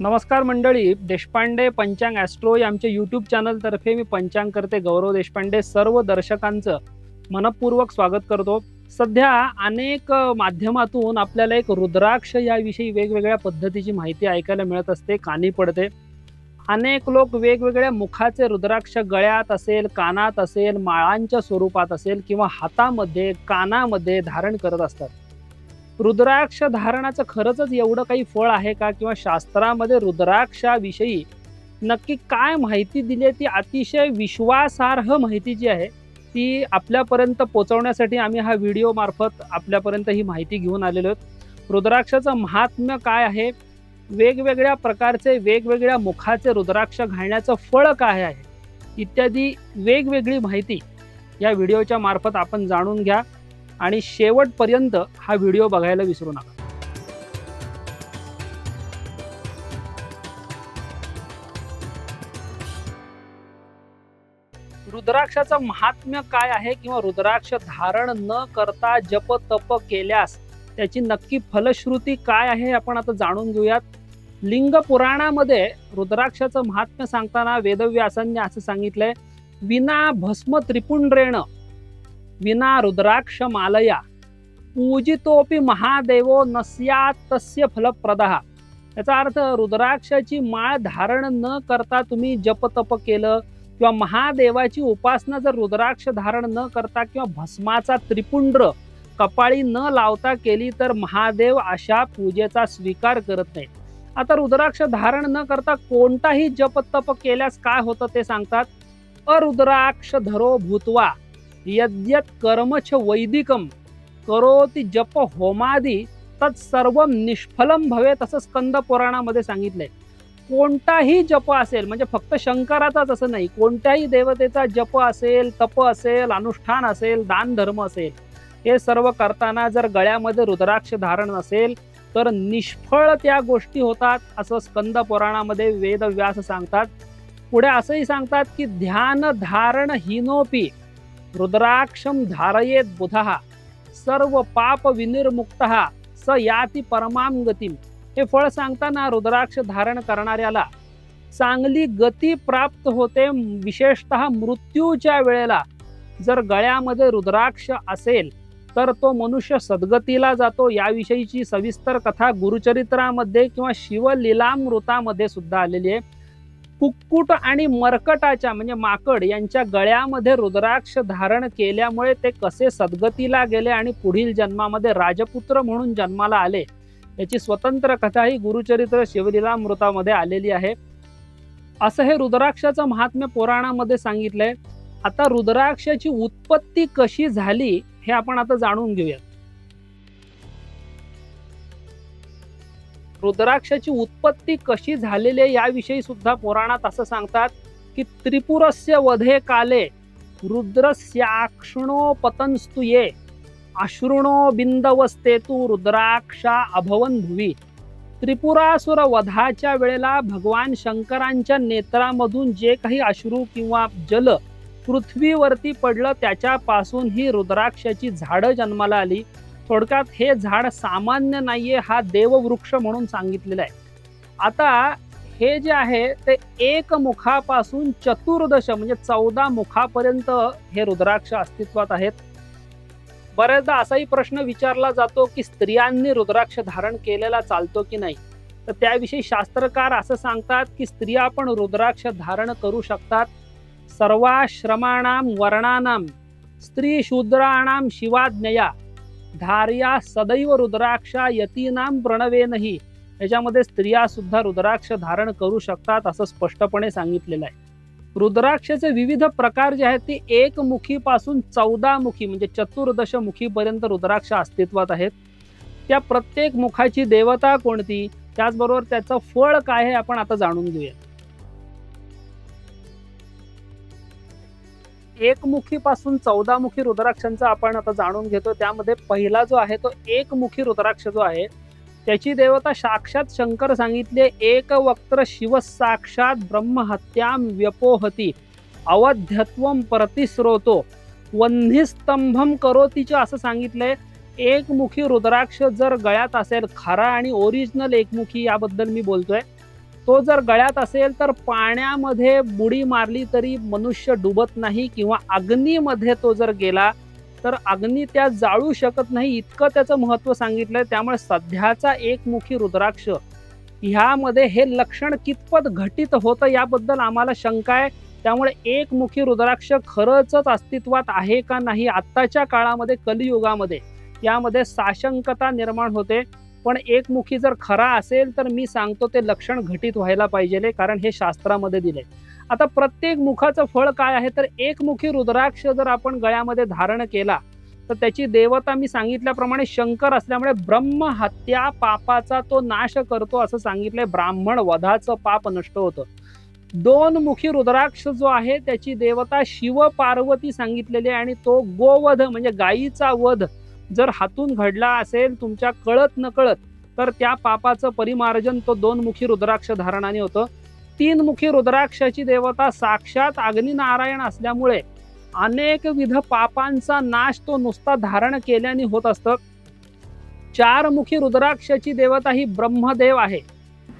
नमस्कार मंडळी देशपांडे पंचांग ॲस्ट्रो या आमच्या यूट्यूब चॅनलतर्फे मी पंचांग करते गौरव देशपांडे सर्व दर्शकांचं मनपूर्वक स्वागत करतो. सध्या अनेक माध्यमातून आपल्याला एक रुद्राक्ष याविषयी वेगवेगळ्या पद्धतीची माहिती ऐकायला मिळत असते कानी पडते. अनेक लोक वेगवेगळ्या मुखाचे रुद्राक्ष गळ्यात असेल कानात असेल माळांच्या स्वरूपात असेल किंवा हातामध्ये कानामध्ये धारण करत असतात. रुद्राक्ष धारणाचं खरंच एवढं काही फळ आहे का? किंवा शास्त्रामध्ये रुद्राक्षाविषयी नक्की काय माहिती दिली आहे? ती अतिशय विश्वासार्ह माहिती जी आहे ती आपल्यापर्यंत पोचवण्यासाठी आम्ही हा व्हिडिओ मार्फत आपल्यापर्यंत ही माहिती घेऊन आलेलो आहोत. रुद्राक्षाचं महात्म्य काय आहे? वेगवेगळ्या प्रकारचे वेगवेगळ्या मुखाचे रुद्राक्ष घालण्याचं फळ काय आहे? इत्यादी वेगवेगळी माहिती या व्हिडिओच्या मार्फत आपण जाणून घ्या. आणि शेवटपर्यंत हा व्हिडिओ बघायला विसरू नका. रुद्राक्षाचं महात्म्य काय आहे किंवा रुद्राक्ष धारण न करता जप तप केल्यास त्याची नक्की फलश्रुती काय आहे हे आपण आता जाणून घेऊयात. लिंग पुराणामध्ये रुद्राक्षाचं महात्म्य सांगताना वेदव्यासांनी असं सांगितलंय विना भस्म त्रिपुंड्रेण विना रुद्राक्ष मालया पूजितोपी महादेवो नस्या तस्य फलप्रदः। याचा अर्थ रुद्राक्षाची माळ धारण न करता तुम्ही जप तप केलं किंवा महादेवाची उपासना जर रुद्राक्ष धारण न करता किंवा भस्माचा त्रिपुंड्र कपाळी न लावता केली तर महादेव अशा पूजेचा स्वीकार करत नाही आता रुद्राक्ष धारण न करता कोणताही जप तप केल्यास काय होतं ते सांगतात? अरुद्राक्ष धरो भूतवा। यद्यत कर्मच वैदिकम करोति जप होमादी तत्सर्व निष्फलम भवेत असं स्कंद पुराणामध्ये सांगितलंय. कोणताही जप असेल म्हणजे फक्त शंकराचाच असं नाही कोणत्याही देवतेचा जप असेल तप असेल अनुष्ठान असेल दान धर्म असेल हे सर्व करताना जर गळ्यामध्ये रुद्राक्ष धारण नसेल तर निष्फळ त्या गोष्टी होतात असं स्कंद पुराणामध्ये वेदव्यास सांगतात. पुढे असंही सांगतात की ध्यान धारण हिनोपी रुद्राक्षम धारयेत बुधः। सर्व पाप विनिर्मुक्त स याती परमाम गतीम हे फळ सांगताना रुद्राक्ष धारण करणाऱ्याला चांगली गती प्राप्त होते विशेषतः मृत्यूच्या वेळेला. जर गळ्यामध्ये रुद्राक्ष असेल तर तो मनुष्य सद्गतीला जातो. याविषयीची सविस्तर कथा गुरुचरित्रामध्ये किंवा शिवलीलामृतामध्ये सुद्धा आलेली आहे. कुक्कुट आणि मरकटाच्या म्हणजे माकड यांच्या गळ्यामध्ये रुद्राक्ष धारण केल्यामुळे ते कसे सद्गतीला गेले आणि पुढील जन्मामध्ये राजपुत्र म्हणून जन्माला आले याची स्वतंत्र कथा ही गुरुचरित्र शिवलीलामृतामध्ये आलेली आहे. असं हे रुद्राक्षाचं महात्म्य पुराणामध्ये सांगितलंय. आता रुद्राक्षाची उत्पत्ती कशी झाली हे आपण आता जाणून घेऊयात. रुद्राक्षाची उत्पत्ती कशी झालेली आहे याविषयी सुद्धा पुराणात असं सांगतात की त्रिपुरस्य वधे काले रुद्रस्याक्षणो पतंस्तुये अश्रुणो बिंदवस्तेतू रुद्राक्षा अभवन भुवी। त्रिपुरासुर वधाच्या वेळेला भगवान शंकरांच्या नेत्रामधून जे काही अश्रू किंवा जल पृथ्वीवरती पडलं त्याच्यापासून ही रुद्राक्षाची झाडं जन्माला आली। थोडक्यात हे झाड सामान्य नाहीये हा देववृक्ष म्हणून सांगितलेलं आहे. आता हे जे आहे ते एक मुखापासून चतुर्दश म्हणजे चौदा मुखापर्यंत हे रुद्राक्ष अस्तित्वात आहेत. बऱ्याचदा असाही प्रश्न विचारला जातो की स्त्रियांनी रुद्राक्ष धारण केलेला चालतो की नाही? तर त्याविषयी शास्त्रकार असं सांगतात की स्त्रिया पण रुद्राक्ष धारण करू शकतात. सर्वाश्रमाणाम वर्णानाम स्त्री शूद्राणाम शिवाज्ञया धार्या सदैव रुद्राक्षा यतीनाम प्रणवेनही याच्यामध्ये स्त्रिया सुद्धा रुद्राक्ष धारण करू शकतात असं स्पष्टपणे सांगितलेलं आहे. रुद्राक्षाचे विविध प्रकार जे आहेत ते एक मुखीपासून चौदा मुखी म्हणजे चतुर्दश मुखीपर्यंत रुद्राक्ष अस्तित्वात आहेत. त्या प्रत्येक मुखाची देवता कोणती? त्याचबरोबर त्याचं फळ काय हे आपण आता जाणून घेऊया. एकमुखीपासून चौदामुखी रुद्राक्षांचा आपण आता जाणून घेतो. त्यामध्ये पहिला जो आहे तो एकमुखी रुद्राक्ष जो आहे त्याची देवता साक्षात शंकर सांगितले एक वक्त्र शिव साक्षात ब्रह्महत्याम व्यपोहती अवध्यत्व प्रतिस्रोतो वन्हीस्तंभम करोतीच्या असं सांगितलंय. एकमुखी रुद्राक्ष जर गळ्यात असेल खरा आणि ओरिजिनल एकमुखी याबद्दल मी बोलतोय. तो जर गळ्यात असेल तर पाण्यामध्ये बुडी मारली तरी मनुष्य डुबत नाही किंवा अग्नीमध्ये तो जर गेला तर अग्नी त्या जाळू शकत नाही. इतकं त्याचं महत्त्व सांगितलं आहे त्यामुळे सध्याचा एकमुखी रुद्राक्ष ह्यामध्ये हे लक्षण कितपत घटित होतं याबद्दल आम्हाला शंका आहे. त्यामुळे एकमुखी रुद्राक्ष खरंच अस्तित्वात आहे का नाही आत्ताच्या काळामध्ये कलियुगामध्ये यामध्ये साशंकता निर्माण होते. पण एकमुखी जर खरा असेल तर मी सांगतो ते लक्षण घटित व्हायला पाहिजे कारण हे शास्त्रामध्ये दिले. आता प्रत्येक मुखाचं फळ काय आहे? तर एकमुखी रुद्राक्ष जर आपण गळ्यामध्ये धारण केला तर त्याची देवता मी सांगितल्याप्रमाणे शंकर असल्यामुळे ब्रह्म हत्या पापाचा तो नाश करतो असं सांगितलंय ब्राह्मण वधाचं पाप नष्ट होतं. दोन मुखी रुद्राक्ष जो आहे त्याची देवता शिव पार्वती सांगितलेली आहे आणि तो गोवध म्हणजे गायीचा वध जर हातून घडला असेल तुमच्या कळत न कळत तर त्या पापाचं परिमार्जन तो दोन मुखी रुद्राक्ष धारणाने होतं. तीन मुखी रुद्राक्षाची देवता साक्षात अग्निनारायण असल्यामुळे अनेक विध पापांचा नाश तो नुसता धारण केल्याने होत असतं. चार मुखी रुद्राक्षाची देवता ही ब्रह्मदेव आहे.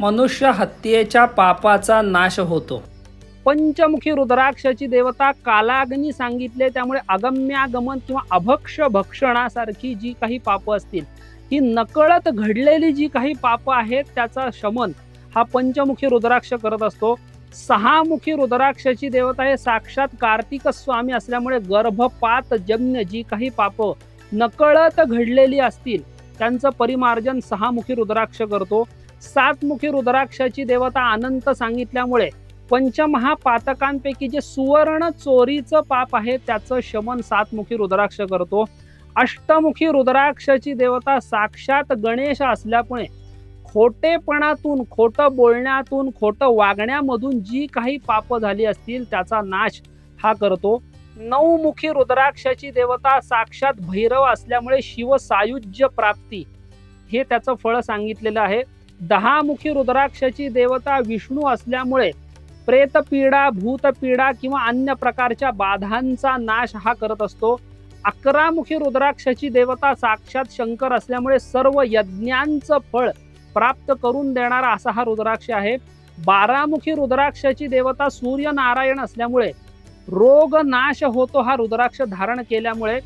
मनुष्य हत्येच्या पापाचा नाश होतो. पंचमुखी रुद्राक्षाची देवता कालाग्नी सांगितले. त्यामुळे अगम्यागमन किंवा अभक्ष भक्षणासारखी जी काही पापं असतील ही नकळत घडलेली जी काही पापं आहेत त्याचा शमन हा पंचमुखी रुद्राक्ष करत असतो. सहामुखी रुद्राक्षाची देवता हे साक्षात कार्तिक स्वामी असल्यामुळे गर्भपात जन्य जी काही पापं नकळत घडलेली असतील त्यांचं परिमार्जन सहामुखी रुद्राक्ष करतो. सातमुखी रुद्राक्षाची देवता अनंत सांगितल्यामुळे पंचमहापातकांपैकी जे सुवर्ण चोरीचं पाप आहे त्याचं शमन सातमुखी रुद्राक्ष करतो. अष्टमुखी रुद्राक्षाची देवता साक्षात गणेश असल्यामुळे खोटेपणातून खोटं बोलण्यातून खोटं वागण्यामधून जी काही पापं झाली असतील त्याचा नाश हा करतो. नऊमुखी रुद्राक्षाची देवता साक्षात भैरव असल्यामुळे शिवसायुज्य प्राप्ती हे त्याचं फळ सांगितलेलं आहे. दहामुखी रुद्राक्षाची देवता विष्णू असल्यामुळे प्रेतपीडा भूतपीडा किंवा अन्य प्रकारच्या बाधांचा नाश हा करत असतो. अकरामुखी रुद्राक्षाची देवता साक्षात शंकर असल्यामुळे सर्व यज्ञांचं फळ प्राप्त करून देणारा असा हा रुद्राक्ष आहे. बारामुखी रुद्राक्षाची देवता सूर्यनारायण असल्यामुळे रोग नाश होतो हा रुद्राक्ष धारण केल्यामुळे.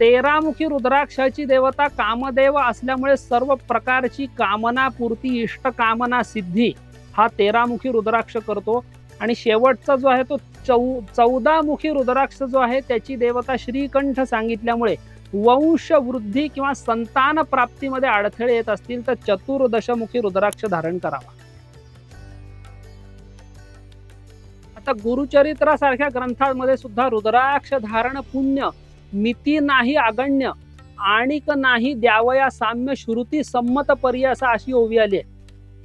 तेरामुखी रुद्राक्षाची देवता कामदेव असल्यामुळे सर्व प्रकारची कामना पूर्ती इष्ट कामना सिद्धी हा तेरामुखी रुद्राक्ष करतो. आणि शेवटचा जो आहे तो चौ चौदामुखी रुद्राक्ष जो आहे त्याची देवता श्रीकंठ सांगितल्यामुळे वंशवृद्धी किंवा संतान प्राप्तीमध्ये अडथळे येत असतील तर चतुर्दशमुखी रुद्राक्ष धारण करावा. आता गुरुचरित्रासारख्या ग्रंथांमध्ये सुद्धा रुद्राक्ष धारण पुण्य मिती नाही अगण्य आणिक नाही द्यावया साम्य श्रुती संमत पर्य असा अशी ओवी आली आहे.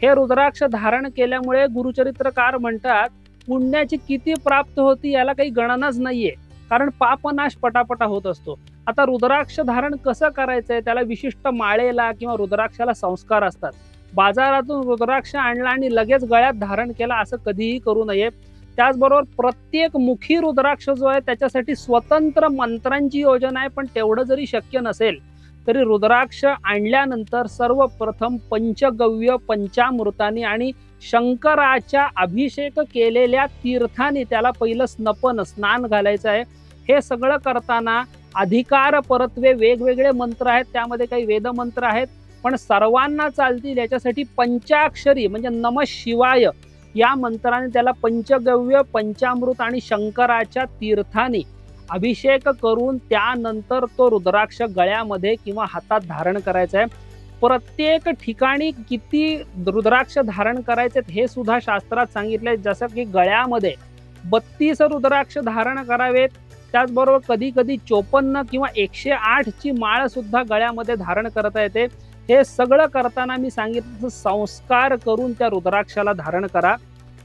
हे रुद्राक्ष धारण केल्यामुळे गुरुचरित्रकार म्हणतात पुण्याची किती प्राप्त होती याला काही गणनाच नाहीये. कारण पापनाश पटापटा होत असतो. आता रुद्राक्ष धारण कसं करायचंय? त्याला विशिष्ट माळेला किंवा रुद्राक्षाला संस्कार असतात. बाजारातून रुद्राक्ष आणला आणि लगेच गळ्यात धारण केला असं कधीही करू नये. त्याचबरोबर प्रत्येक मुखी रुद्राक्ष जो आहे त्याच्यासाठी स्वतंत्र मंत्रांची योजना आहे पण तेवढं जरी शक्य नसेल तरी रुद्राक्ष आणल्यानंतर सर्वप्रथम पंचगव्य पंचामृतानी आणि शंकराच्या अभिषेक केलेल्या तीर्थाने त्याला पहिलं स्नपन स्नान घालायचं आहे. हे सगळं करताना अधिकार परत्वे वेगवेगळे मंत्र आहेत. त्यामध्ये काही वेदमंत्र आहेत. पण सर्वांना चालतील याच्यासाठी पंचाक्षरी म्हणजे नम शिवाय या मंत्राने त्याला पंचगव्य पंचामृत आणि शंकराच्या तीर्थाने अभिषेक करून त्यानंतर तो रुद्राक्ष गळ्यामध्ये किंवा हातात धारण करायचा आहे. प्रत्येक ठिकाणी किती रुद्राक्ष धारण करायचे हे सुद्धा शास्त्रात सांगितले जसं की गळ्यामध्ये बत्तीस रुद्राक्ष धारण करावेत. त्याचबरोबर कधी कधी चोपन्न किंवा एकशे आठची माळ सुद्धा गळ्यामध्ये धारण करता येते. हे सगळं करताना मी सांगितलं संस्कार करून त्या रुद्राक्षाला धारण करा.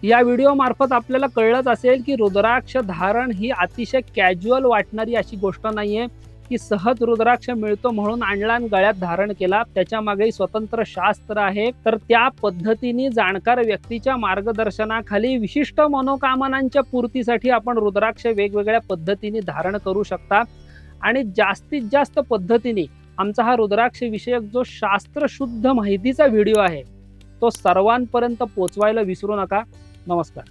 या व्हिडिओमार्फत आपल्याला कळलंच असेल की रुद्राक्ष धारण ही अतिशय कॅज्युअल वाटणारी अशी गोष्ट नाही आहे की सहज रुद्राक्ष मिळतो म्हणून आणला आणि गळ्यात धारण केला. त्याच्यामागे स्वतंत्र शास्त्र आहे. तर त्या पद्धतीने जाणकार व्यक्तीच्या मार्गदर्शनाखाली विशिष्ट मनोकामनांच्या पूर्तीसाठी आपण रुद्राक्ष वेगवेगळ्या पद्धतीने धारण करू शकता. आणि जास्तीत जास्त पद्धतीने आमचा हा रुद्राक्ष विषयक जो शास्त्रशुद्ध माहितीचा व्हिडिओ आहे तो सर्वांपर्यंत पोचवायला विसरू नका. नमस्कार